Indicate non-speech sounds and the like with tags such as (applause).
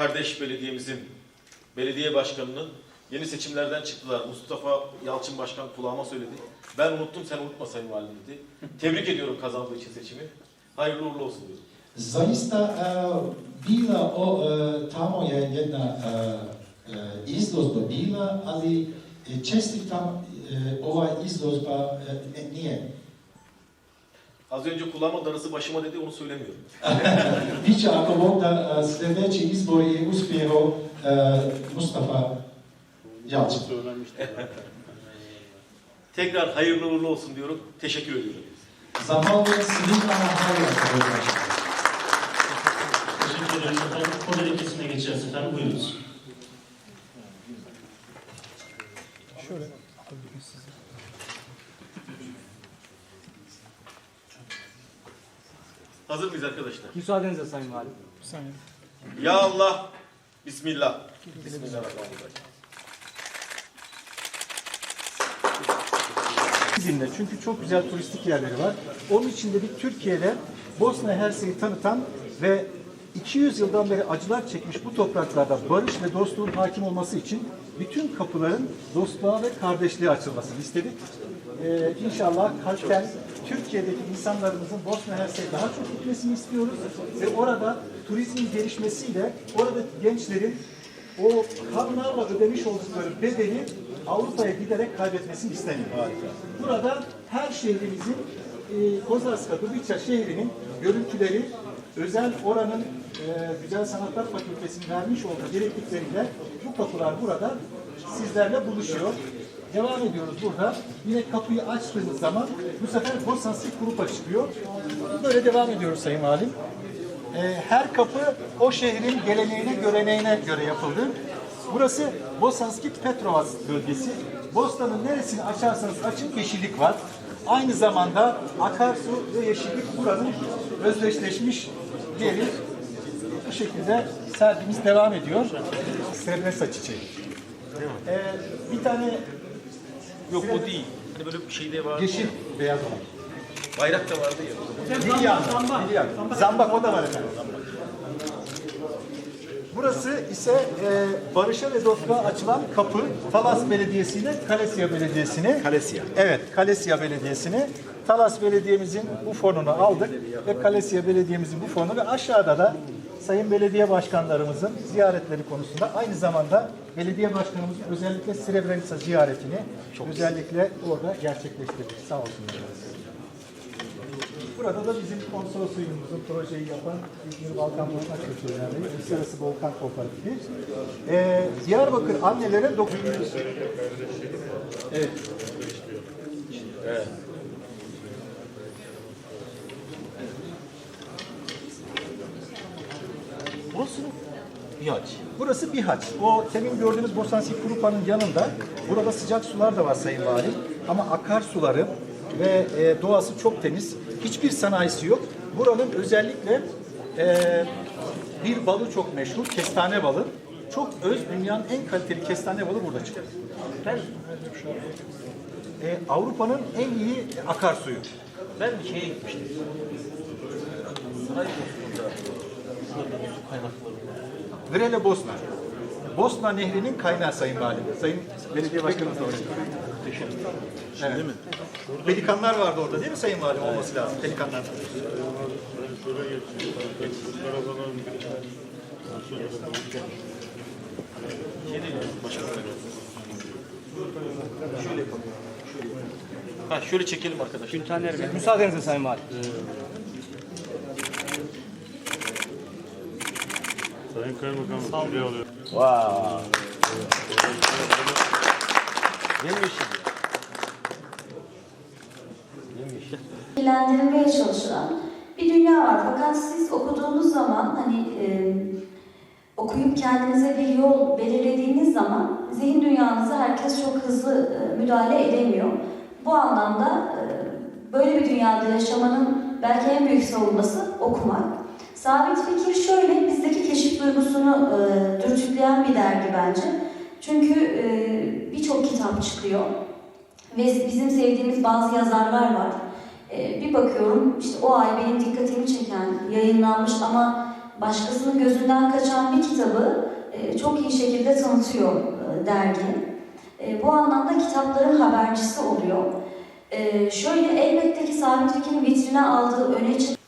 kardeş belediyemizin belediye başkanının yeni seçimlerden çıktılar. Mustafa Yalçın Başkan kulağıma söyledi. Ben unuttum sen unutma Sayın Valim dedi. Tebrik ediyorum kazandığı için seçimi. Hayırlı uğurlu olsun diyorum. Zaista e, bila o, e, tamo je jedna e, izložba bila, ali čestitam ova izložba ne- nije. Az önce kulağıma darısı başıma dedi onu söylemiyorum. Biće ako Bog da e, sljedeći izbor je uspjeho e, Mustafa Yalçın. (laughs) Tekrar hayırlı uğurlu olsun diyorum. Teşekkür ediyorum. Zahvaljujem svima na hvala. Teşekkür ederim. Efendim, kod hareketine geçeceğiz efendim. Buyurunuz. Hazır mıyız arkadaşlar? Müsaadenizle Sayın Valim. Ya Allah. Bismillah. Bismillahirrahmanirrahim. İzinle çünkü çok güzel turistik yerleri var. Onun için dedik Türkiye'de Bosna Hersek'i tanıtan ve 200 yıldan beri acılar çekmiş bu topraklarda barış ve dostluğun hakim olması için bütün kapıların dostluğa ve kardeşliğe açılmasını istedik. Ee, inşallah kalpten Türkiye'deki insanlarımızın Bosna Hersek'e daha çok gitmesini istiyoruz ve orada turizmin gelişmesiyle oradaki gençlerin o kanlarla ödemiş oldukları bedeli Avrupa'ya giderek kaybetmesini istemiyor. Burada her şehrimizin e, Kozarska, Dubica şehrinin görüntüleri özel oranın e, Güzel Sanatlar Fakültesi'nin vermiş olduğu gereklikleriyle bu kapılar burada sizlerle buluşuyor. Devam ediyoruz burada. Yine kapıyı açtığımız zaman bu sefer Bosanski Grupa çıkıyor. Böyle devam ediyoruz Sayın Valim. Ee, her kapı o şehrin geleneğine, göreneğine göre yapıldı. Burası Bosanski Petrovas bölgesi. Bostanın neresini açarsanız açın yeşillik var. Aynı zamanda akarsu ve yeşillik buranın özdeşleşmiş yeri. Bu şekilde sergimiz devam ediyor. Srebrenica çiçeği. Ee, bir tane Yok o değil. Hani böyle bir şey de var. yeşil beyaz olan. Bayrak da vardı ya. Lilyan. Lilyan. Zambak o da var efendim. Burası ise e, Barış'a ve Dostluğa açılan kapı. Talas Belediyesi'ne, Kalesya Belediyesi'ne. Kalesya. Evet, Kalesya Belediyesi'ne. Talas Belediye'mizin bu fonunu aldık ve Kalesya Belediye'mizin bu fonu ve aşağıda da Sayın Belediye Başkanlarımızın ziyaretleri konusunda aynı zamanda Belediye Başkanımızın özellikle Srebrenica ziyaretini özellikle orada gerçekleştirdik. Sağ olsunlar. Burada da bizim konsorsiyumumuzun projeyi yapan İzmir Balkan Volkan Kültür Derneği, Uluslararası Volkan Kooperatifi. Ee, Diyarbakır annelere dokuz... Evet. Burası Bihaç. Burası Bihaç. O temin gördüğünüz Bosansi Kurupa'nın yanında. Burada sıcak sular da var Sayın Valim. Ama akarsuları ve e, doğası çok temiz. Hiçbir sanayisi yok. Buranın özellikle e, bir balı çok meşhur. Kestane balı. Çok öz dünyanın en kaliteli kestane balı burada çıkıyor. E, Avrupa'nın en iyi akarsuyu. Ben bir şeye gitmiştim. Saraybosna'da. Su kaynakları var. Vrele Bosna. Bosna Nehri'nin kaynağı Sayın Valim. Sayın Belediye Başkanımız da orada. Evet. Değil mi? Pelikanlar vardı orada değil mi Sayın Valim? Olması lazım. Pelikanlar. Şöyle yapalım. Ha şöyle çekelim arkadaşlar. Bey. Müsaadenizle Sayın Valim. Sayın Kaymakam şuraya alıyor. Vay. Yemişim. Yemiş. bilgilendirilmeye çalışılan bir dünya var. Fakat siz okuduğunuz zaman hani e, okuyup kendinize bir yol belirlediğiniz zaman zihin dünyanıza herkes çok hızlı e, müdahale edemiyor. Bu anlamda e, böyle bir dünyada yaşamanın belki en büyük savunması okumak. Sabit Fikir şöyle bizdeki keşif duygusunu e, dürtükleyen bir dergi bence. Çünkü e, birçok kitap çıkıyor ve bizim sevdiğimiz bazı yazarlar var. Ee, bir bakıyorum işte o ay benim dikkatimi çeken, yayınlanmış ama başkasının gözünden kaçan bir kitabı e, çok iyi şekilde tanıtıyor e, dergi. E, bu anlamda kitapların habercisi oluyor. E, şöyle elbette ki Sabit Fikir'in vitrine aldığı öne çıkan